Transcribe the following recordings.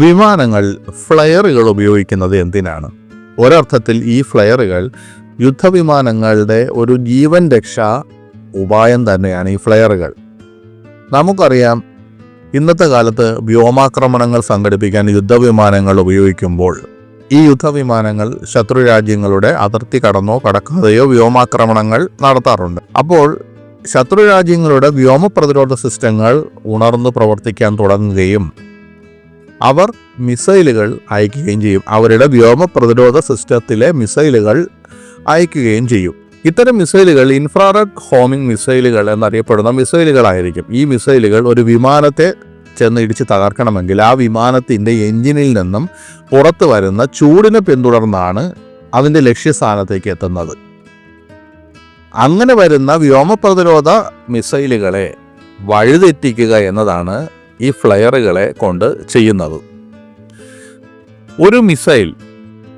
വിമാനങ്ങൾ ഫ്ലയറുകൾ ഉപയോഗിക്കുന്നത് എന്തിനാണ്? ഒരർത്ഥത്തിൽ ഈ ഫ്ലയറുകൾ യുദ്ധവിമാനങ്ങളുടെ ഒരു ജീവൻ രക്ഷാ ഉപായം തന്നെയാണ് ഈ ഫ്ലയറുകൾ. നമുക്കറിയാം ഇന്നത്തെ കാലത്ത് വ്യോമാക്രമണങ്ങൾ സംഘടിപ്പിക്കാൻ യുദ്ധവിമാനങ്ങൾ ഉപയോഗിക്കുമ്പോൾ ഈ യുദ്ധവിമാനങ്ങൾ ശത്രു രാജ്യങ്ങളുടെ അതിർത്തി കടന്നോ കടക്കാതെയോ വ്യോമാക്രമണങ്ങൾ നടത്താറുണ്ട്. അപ്പോൾ ശത്രു രാജ്യങ്ങളുടെ വ്യോമ പ്രതിരോധ സിസ്റ്റങ്ങൾ ഉണർന്നു പ്രവർത്തിക്കാൻ തുടങ്ങുകയും അവർ മിസൈലുകൾ അയക്കുകയും ചെയ്യും. അവരുടെ വ്യോമ പ്രതിരോധ സിസ്റ്റത്തിലെ മിസൈലുകൾ അയക്കുകയും ചെയ്യും. ഇത്തരം മിസൈലുകൾ ഇൻഫ്രാറെഡ് ഹോമിംഗ് മിസൈലുകൾ എന്നറിയപ്പെടുന്ന മിസൈലുകളായിരിക്കും. ഈ മിസൈലുകൾ ഒരു വിമാനത്തെ ചെന്ന് ഇടിച്ച് തകർക്കണമെങ്കിൽ ആ വിമാനത്തിന്റെ എഞ്ചിനിൽ നിന്നും പുറത്തു വരുന്ന ചൂടിനെ പിന്തുടർന്നാണ് അതിന്റെ ലക്ഷ്യസ്ഥാനത്തേക്ക് എത്തുന്നത്. അങ്ങനെ വരുന്ന വ്യോമ പ്രതിരോധ മിസൈലുകളെ വഴിതെറ്റിക്കുക എന്നതാണ് ഈ ഫ്ലയറുകളെ കൊണ്ട് ചെയ്യുന്നത്. ഒരു മിസൈൽ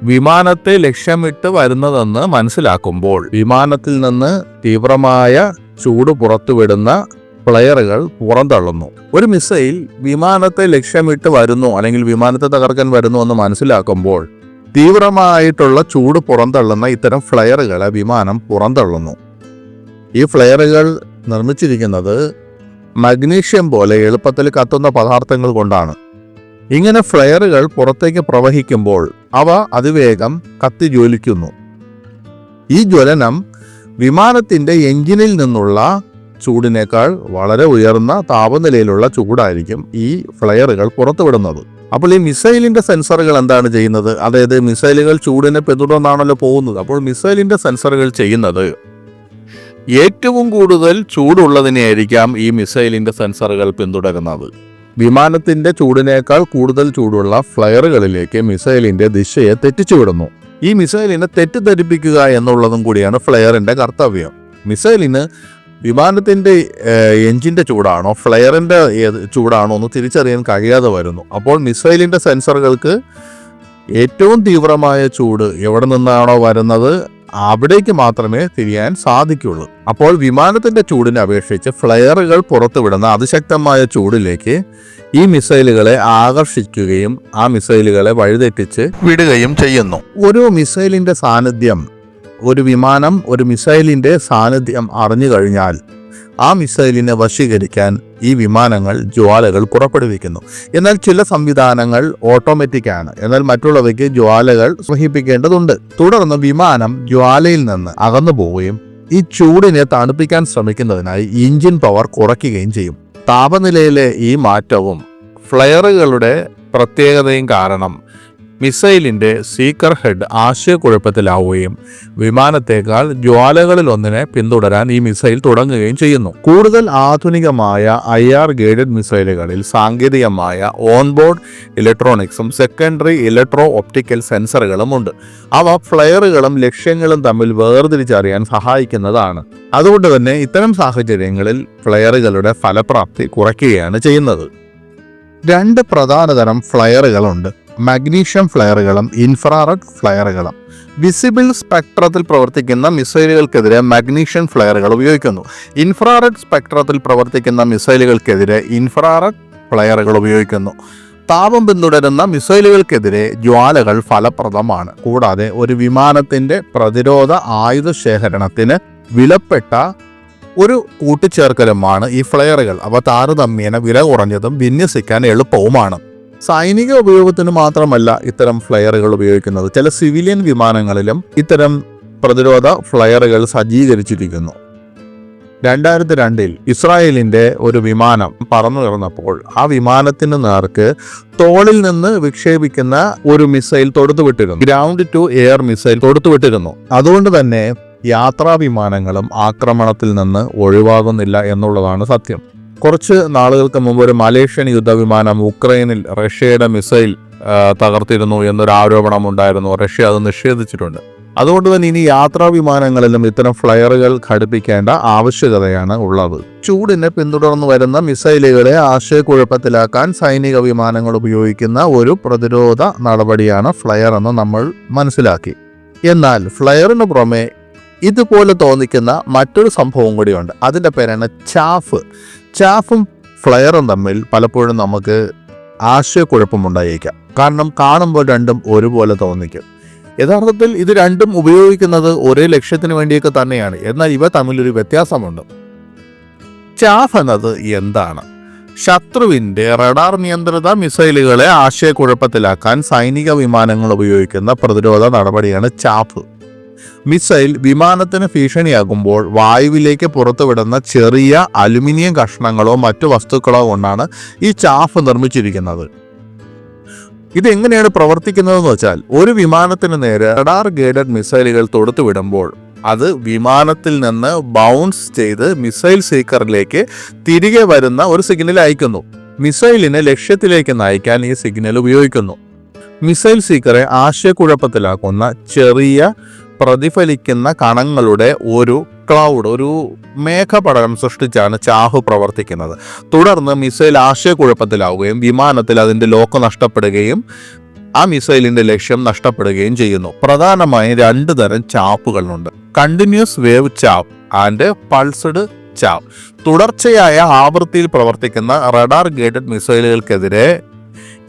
വിമാനത്തെ ലക്ഷ്യമിട്ട് വരുന്നതെന്ന് മനസ്സിലാക്കുമ്പോൾ വിമാനത്തിൽ നിന്ന് തീവ്രമായ ചൂട് പുറത്തുവിടുന്ന ഫ്ലയറുകൾ പുറന്തള്ളുന്നു. ഒരു മിസൈൽ വിമാനത്തെ ലക്ഷ്യമിട്ട് വരുന്നു അല്ലെങ്കിൽ വിമാനത്തെ തകർക്കാൻ വരുന്നു എന്ന് മനസ്സിലാക്കുമ്പോൾ തീവ്രമായിട്ടുള്ള ചൂട് പുറന്തള്ളുന്ന ഇത്തരം ഫ്ലയറുകളെ വിമാനം പുറന്തള്ളുന്നു. ഈ ഫ്ലയറുകൾ നിർമ്മിച്ചിരിക്കുന്നത് മഗ്നീഷ്യം പോലെ എളുപ്പത്തിൽ കത്തുന്ന പദാർത്ഥങ്ങൾ കൊണ്ടാണ്. ഇങ്ങനെ ഫ്ലെയറുകൾ പുറത്തേക്ക് പ്രവഹിക്കുമ്പോൾ അവ അതിവേഗം കത്തി ജ്വലിക്കുന്നു. ഈ ജ്വലനം വിമാനത്തിന്റെ എഞ്ചിനിൽ നിന്നുള്ള ചൂടിനേക്കാൾ വളരെ ഉയർന്ന താപനിലയിലുള്ള ചൂടായിരിക്കും ഈ ഫ്ലെയറുകൾ പുറത്തുവിടുന്നത്. അപ്പോൾ ഈ മിസൈലിന്റെ സെൻസറുകൾ എന്താണ് ചെയ്യുന്നത്? അതായത് മിസൈലുകൾ ചൂടിനെ പിന്തുടർന്നാണല്ലോ പോകുന്നത്. അപ്പോൾ മിസൈലിന്റെ സെൻസറുകൾ ചെയ്യുന്നത് ഏറ്റവും കൂടുതൽ ചൂടുള്ളതിനെയായിരിക്കാം ഈ മിസൈലിന്റെ സെൻസറുകൾ പിന്തുടരുന്നത്. വിമാനത്തിന്റെ ചൂടിനേക്കാൾ കൂടുതൽ ചൂടുള്ള ഫ്ലയറുകളിലേക്ക് മിസൈലിന്റെ ദിശയെ തെറ്റിച്ചുവിടുന്നു ഈ മിസൈലിനെ തെറ്റിദ്ധരിപ്പിക്കുക എന്നുള്ളതും കൂടിയാണ് ഫ്ലെയറിന്റെ കർത്തവ്യം. മിസൈലിന് വിമാനത്തിന്റെ എഞ്ചിന്റെ ചൂടാണോ ഫ്ലെയറിന്റെ ചൂടാണോ എന്ന് തിരിച്ചറിയാൻ കഴിയാതെ വരുന്നു. അപ്പോൾ മിസൈലിന്റെ സെൻസറുകൾക്ക് ഏറ്റവും തീവ്രമായ ചൂട് എവിടെ നിന്നാണോ വരുന്നത്? അവിടേക്ക് മാത്രമേ തിരിയാൻ സാധിക്കുള്ളൂ. അപ്പോൾ വിമാനത്തിന്റെ ചൂടിനെ അപേക്ഷിച്ച് ഫ്ലെയറുകൾ പുറത്തുവിടുന്ന അതിശക്തമായ ചൂടിലേക്ക് ഈ മിസൈലുകളെ ആകർഷിക്കുകയും ആ മിസൈലുകളെ വഴിതെറ്റിച്ച് വിടുകയും ചെയ്യുന്നു. ഒരു മിസൈലിന്റെ സാന്നിധ്യം ഒരു വിമാനം ഒരു മിസൈലിന്റെ സാന്നിധ്യം അറിഞ്ഞു കഴിഞ്ഞാൽ ആ മിസൈലിനെ വശീകരിക്കാൻ ഈ വിമാനങ്ങൾ ജ്വാലകൾ പുറപ്പെടുവിക്കുന്നു. എന്നാൽ ചില സംവിധാനങ്ങൾ ഓട്ടോമാറ്റിക് ആണ്. എന്നാൽ മറ്റുള്ളവയ്ക്ക് ജ്വാലകൾ സ്വഹിപ്പിക്കേണ്ടതുണ്ട് തുടർന്ന് വിമാനം ജ്വാലയിൽ നിന്ന് അകന്നു പോവുകയും ഈ ചൂടിനെ തണുപ്പിക്കാൻ ശ്രമിക്കുന്നതിനായി എഞ്ചിൻ പവർ കുറയ്ക്കുകയും ചെയ്യും. താപനിലയിലെ ഈ മാറ്റവും ഫ്ലയറുകളുടെ പ്രത്യേകതയും കാരണം മിസൈലിന്റെ സീക്കർ ഹെഡ് ആശയക്കുഴപ്പത്തിലാവുകയും വിമാനത്തേക്കാൾ ജ്വാലകളിൽ ഒന്നിനെ പിന്തുടരാൻ ഈ മിസൈൽ തുടങ്ങുകയും ചെയ്യുന്നു. കൂടുതൽ ആധുനികമായ ഐ ആർ ഗൈഡഡ് മിസൈലുകളിൽ സാങ്കേതികമായ ഓൺബോർഡ് ഇലക്ട്രോണിക്സും സെക്കൻഡറി ഇലക്ട്രോ ഒപ്റ്റിക്കൽ സെൻസറുകളും ഉണ്ട്. അവ ഫ്ലയറുകളും ലക്ഷ്യങ്ങളും തമ്മിൽ വേർതിരിച്ചറിയാൻ സഹായിക്കുന്നതാണ്. അതുകൊണ്ട് തന്നെ ഇത്തരം സാഹചര്യങ്ങളിൽ ഫ്ലയറുകളുടെ ഫലപ്രാപ്തി കുറയ്ക്കുകയാണ് ചെയ്യുന്നത്. രണ്ട് പ്രധാനതരം ഫ്ലയറുകളുണ്ട്. മഗ്നീഷ്യം ഫ്ലയറുകളും ഇൻഫ്രാറെഡ് ഫ്ലയറുകളും. വിസിബിൾ സ്പെക്ട്രത്തിൽ പ്രവർത്തിക്കുന്ന മിസൈലുകൾക്കെതിരെ മഗ്നീഷ്യൻ ഫ്ലയറുകൾ ഉപയോഗിക്കുന്നു. ഇൻഫ്രാറെഡ് സ്പെക്ട്രത്തിൽ പ്രവർത്തിക്കുന്ന മിസൈലുകൾക്കെതിരെ ഇൻഫ്രാറെഡ് ഫ്ലയറുകൾ ഉപയോഗിക്കുന്നു. താപം പിന്തുടരുന്ന മിസൈലുകൾക്കെതിരെ ജ്വാലകൾ ഫലപ്രദമാണ്. കൂടാതെ ഒരു വിമാനത്തിന്റെ പ്രതിരോധ ആയുധ ശേഖരണത്തിന് വിലപ്പെട്ട ഒരു കൂട്ടിച്ചേർക്കലുമാണ് ഈ ഫ്ലയറുകൾ. അവ താരതമ്യേന വില കുറഞ്ഞതും വിന്യസിക്കാൻ എളുപ്പവുമാണ്. സൈനിക ഉപയോഗത്തിന് മാത്രമല്ല ഇത്തരം ഫ്ലയറുകൾ ഉപയോഗിക്കുന്നത്. ചില സിവിലിയൻ വിമാനങ്ങളിലും ഇത്തരം പ്രതിരോധ ഫ്ലയറുകൾ സജ്ജീകരിച്ചിരിക്കുന്നു. രണ്ടായിരത്തി രണ്ടിൽ ഇസ്രായേലിന്റെ ഒരു വിമാനം പറന്നു കിടന്നപ്പോൾ ആ വിമാനത്തിന് നേർക്ക് തോളിൽ നിന്ന് വിക്ഷേപിക്കുന്ന ഒരു മിസൈൽ തൊടുത്തുവിട്ടിരുന്നു. ഗ്രൗണ്ട് ടു എയർ മിസൈൽ തൊടുത്തുവിട്ടിരുന്നു. അതുകൊണ്ട് തന്നെ യാത്രാ വിമാനങ്ങളും ആക്രമണത്തിൽ നിന്ന് ഒഴിവാകുന്നില്ല എന്നുള്ളതാണ് സത്യം. കുറച്ച് നാളുകൾക്ക് മുമ്പ് ഒരു മലേഷ്യൻ യുദ്ധവിമാനം ഉക്രൈനിൽ റഷ്യയുടെ മിസൈൽ തകർത്തിരുന്നു എന്നൊരു ആരോപണം ഉണ്ടായിരുന്നു. റഷ്യ അത് നിഷേധിച്ചിട്ടുണ്ട്. അതുകൊണ്ട് തന്നെ ഇനി യാത്രാ വിമാനങ്ങളിലും ഇത്തരം ഫ്ലയറുകൾ ഘടിപ്പിക്കേണ്ട ആവശ്യകതയാണ് ഉള്ളത്. ചൂടിനെ പിന്തുടർന്നു വരുന്ന മിസൈലുകളെ ആശയക്കുഴപ്പത്തിലാക്കാൻ സൈനിക വിമാനങ്ങൾ ഉപയോഗിക്കുന്ന ഒരു പ്രതിരോധ നടപടിയാണ് ഫ്ലയർ എന്ന് നമ്മൾ മനസ്സിലാക്കി. എന്നാൽ ഫ്ലയറിന് പുറമെ ഇതുപോലെ തോന്നിക്കുന്ന മറ്റൊരു സംഭവം കൂടിയുണ്ട്. അതിന്റെ പേരാണ് ചാഫ്. ചാഫും ഫ്ലയറും തമ്മിൽ പലപ്പോഴും നമുക്ക് ആശയക്കുഴപ്പമുണ്ടായേക്കാം. കാരണം കാണുമ്പോൾ രണ്ടും ഒരുപോലെ തോന്നിക്കും. യഥാർത്ഥത്തിൽ ഇത് രണ്ടും ഉപയോഗിക്കുന്നത് ഒരേ ലക്ഷ്യത്തിന് വേണ്ടിയൊക്കെ തന്നെയാണ്. എന്നാൽ ഇവ തമ്മിലൊരു വ്യത്യാസമുണ്ട്. ചാഫ് എന്നത് എന്താണ്? ശത്രുവിന്റെ റഡാർ നിയന്ത്രിത മിസൈലുകളെ ആശയക്കുഴപ്പത്തിലാക്കാൻ സൈനിക വിമാനങ്ങൾ ഉപയോഗിക്കുന്ന പ്രതിരോധ നടപടിയാണ് ചാഫ് മിസൈൽ വിമാനത്തിന് ഭീഷണിയാകുമ്പോൾ വായുവിലേക്ക് പുറത്തുവിടുന്ന ചെറിയ അലുമിനിയം കഷ്ണങ്ങളോ മറ്റു വസ്തുക്കളോ കൊണ്ടാണ് ഈ ചാഫ് നിർമ്മിച്ചിരിക്കുന്നത്. ഇതെങ്ങനെയാണ് പ്രവർത്തിക്കുന്നതെന്ന് വെച്ചാൽ ഒരു വിമാനത്തിന് നേരെ റഡാർ ഗൈഡഡ് മിസൈലുകൾ തൊടുത്തുവിടുമ്പോൾ അത് വിമാനത്തിൽ നിന്ന് ബൗൺസ് ചെയ്ത് മിസൈൽ സീക്കറിലേക്ക് തിരികെ വരുന്ന ഒരു സിഗ്നൽ അയക്കുന്നു. മിസൈലിനെ ലക്ഷ്യത്തിലേക്ക് നയിക്കാൻ ഈ സിഗ്നൽ ഉപയോഗിക്കുന്നു. മിസൈൽ സീക്കറെ ആശയക്കുഴപ്പത്തിലാക്കുന്ന ചെറിയ പ്രതിഫലിക്കുന്ന കണങ്ങളുടെ ഒരു ക്ലൗഡ് ഒരു മേഘപടലം സൃഷ്ടിച്ചാണ് ചാഹു പ്രവർത്തിക്കുന്നത്. തുടർന്ന് മിസൈൽ ആശയക്കുഴപ്പത്തിലാവുകയും വിമാനത്തിൽ അതിന്റെ ലോക്ക് നഷ്ടപ്പെടുകയും ആ മിസൈലിന്റെ ലക്ഷ്യം നഷ്ടപ്പെടുകയും ചെയ്യുന്നു. പ്രധാനമായും രണ്ട് തരം ചാപ്പുകളുണ്ട്. Continuous wave chaff and pulsed chaff. തുടർച്ചയായ ആവൃത്തിയിൽ പ്രവർത്തിക്കുന്ന റഡാർ ഗേറ്റഡ് മിസൈലുകൾക്കെതിരെ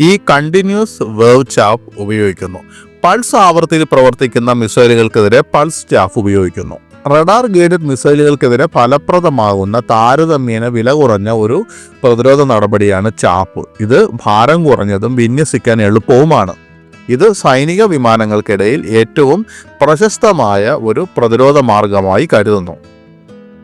ഈ കണ്ടിന്യൂസ് വേവ് ചാപ്പ് ഉപയോഗിക്കുന്നു. പൾസ് ആവൃത്തിയിൽ പ്രവർത്തിക്കുന്ന മിസൈലുകൾക്കെതിരെ പൾസ് സ്റ്റാഫ് ഉപയോഗിക്കുന്നു. റഡാർ ഗൈഡഡ് മിസൈലുകൾക്കെതിരെ ഫലപ്രദമാകുന്ന താരതമ്യേന വില കുറഞ്ഞ ഒരു പ്രതിരോധ നടപടിയാണ് ചാപ്പ്. ഇത് ഭാരം കുറഞ്ഞതും വിന്യസിക്കാൻ എളുപ്പവുമാണ്. ഇത് സൈനിക വിമാനങ്ങൾക്കിടയിൽ ഏറ്റവും പ്രശസ്തമായ ഒരു പ്രതിരോധ മാർഗമായി കരുതുന്നു.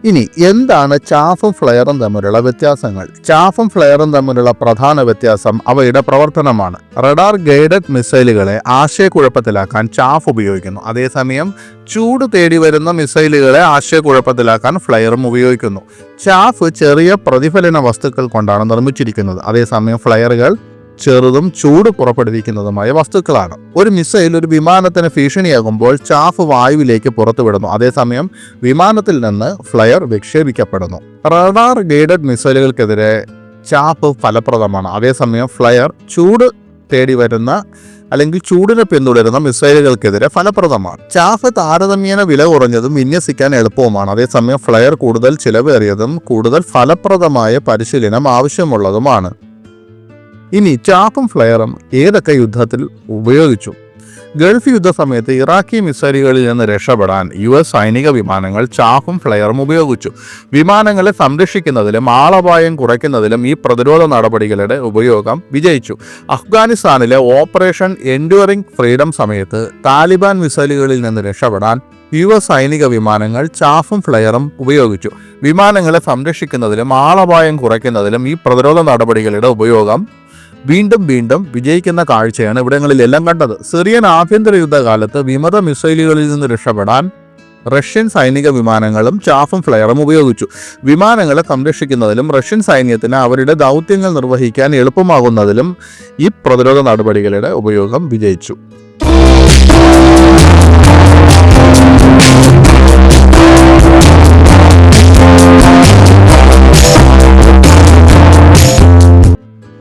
ഇനി എന്താണ് ചാഫും ഫ്ലെയറും തമ്മിലുള്ള വ്യത്യാസങ്ങൾ? ചാഫും ഫ്ലെയറും തമ്മിലുള്ള പ്രധാന വ്യത്യാസം അവയുടെ പ്രവർത്തനമാണ്. റഡാർ ഗൈഡഡ് മിസൈലുകളെ ആശയക്കുഴപ്പത്തിലാക്കാൻ ചാഫ് ഉപയോഗിക്കുന്നു. അതേസമയം ചൂട് തേടി വരുന്ന മിസൈലുകളെ ആശയക്കുഴപ്പത്തിലാക്കാൻ ഫ്ലെയറും ഉപയോഗിക്കുന്നു. ചാഫ് ചെറിയ പ്രതിഫലന വസ്തുക്കൾ കൊണ്ടാണ് നിർമ്മിച്ചിരിക്കുന്നത്. അതേസമയം ഫ്ലെയറുകൾ ചെറുതും ചൂട് പുറപ്പെടുവിക്കുന്നതുമായ വസ്തുക്കളാണ്. ഒരു മിസൈൽ ഒരു വിമാനത്തിന് ഭീഷണിയാകുമ്പോൾ ചാഫ് വായുവിലേക്ക് പുറത്തുവിടുന്നു. അതേസമയം വിമാനത്തിൽ നിന്ന് ഫ്ലയർ വിക്ഷേപിക്കപ്പെടുന്നു. റഡാർ ഗൈഡഡ് മിസൈലുകൾക്കെതിരെ ചാഫ് ഫലപ്രദമാണ്. അതേസമയം ഫ്ലയർ ചൂട് തേടി വരുന്ന അല്ലെങ്കിൽ ചൂടിനെ പിന്തുടരുന്ന മിസൈലുകൾക്കെതിരെ ഫലപ്രദമാണ്. ചാഫ് താരതമ്യേന വില കുറഞ്ഞതും വിന്യസിക്കാൻ എളുപ്പവുമാണ്. അതേസമയം ഫ്ലയർ കൂടുതൽ ചിലവേറിയതും കൂടുതൽ ഫലപ്രദമായ പരിശീലനം ആവശ്യമുള്ളതുമാണ്. ഇനി ചാപ്പും ഫ്ലയറും ഏതൊക്കെ യുദ്ധത്തിൽ ഉപയോഗിച്ചു? ഗൾഫ് യുദ്ധ സമയത്ത് ഇറാഖി മിസൈലുകളിൽ നിന്ന് രക്ഷപ്പെടാൻ യു എസ് സൈനിക വിമാനങ്ങൾ ചാഫും ഫ്ലയറും ഉപയോഗിച്ചു. വിമാനങ്ങളെ സംരക്ഷിക്കുന്നതിലും ആളപായം കുറയ്ക്കുന്നതിലും ഈ പ്രതിരോധ നടപടികളുടെ ഉപയോഗം വിജയിച്ചു. അഫ്ഗാനിസ്ഥാനിലെ ഓപ്പറേഷൻ എൻഡ്യൂറിംഗ് ഫ്രീഡം സമയത്ത് താലിബാൻ മിസൈലുകളിൽ നിന്ന് രക്ഷപ്പെടാൻ യു എസ് സൈനിക വിമാനങ്ങൾ ചാഫും ഫ്ലയറും ഉപയോഗിച്ചു. വിമാനങ്ങളെ സംരക്ഷിക്കുന്നതിലും ആളപായം കുറയ്ക്കുന്നതിലും ഈ പ്രതിരോധ നടപടികളുടെ ഉപയോഗം വീണ്ടും വീണ്ടും വിജയിക്കുന്ന കാഴ്ചയാണ് ഇവിടങ്ങളിലെല്ലാം കണ്ടത്. സിറിയൻ ആഭ്യന്തര യുദ്ധകാലത്ത് വിമത മിസൈലുകളിൽ നിന്ന് രക്ഷപ്പെടാൻ റഷ്യൻ സൈനിക വിമാനങ്ങളും ചാഫും ഫ്ലയറും ഉപയോഗിച്ചു. വിമാനങ്ങളെ സംരക്ഷിക്കുന്നതിലും റഷ്യൻ സൈന്യത്തിന് അവരുടെ ദൗത്യങ്ങൾ നിർവഹിക്കാൻ എളുപ്പമാകുന്നതിലും ഈ പ്രതിരോധ നടപടികളുടെ ഉപയോഗം വിജയിച്ചു.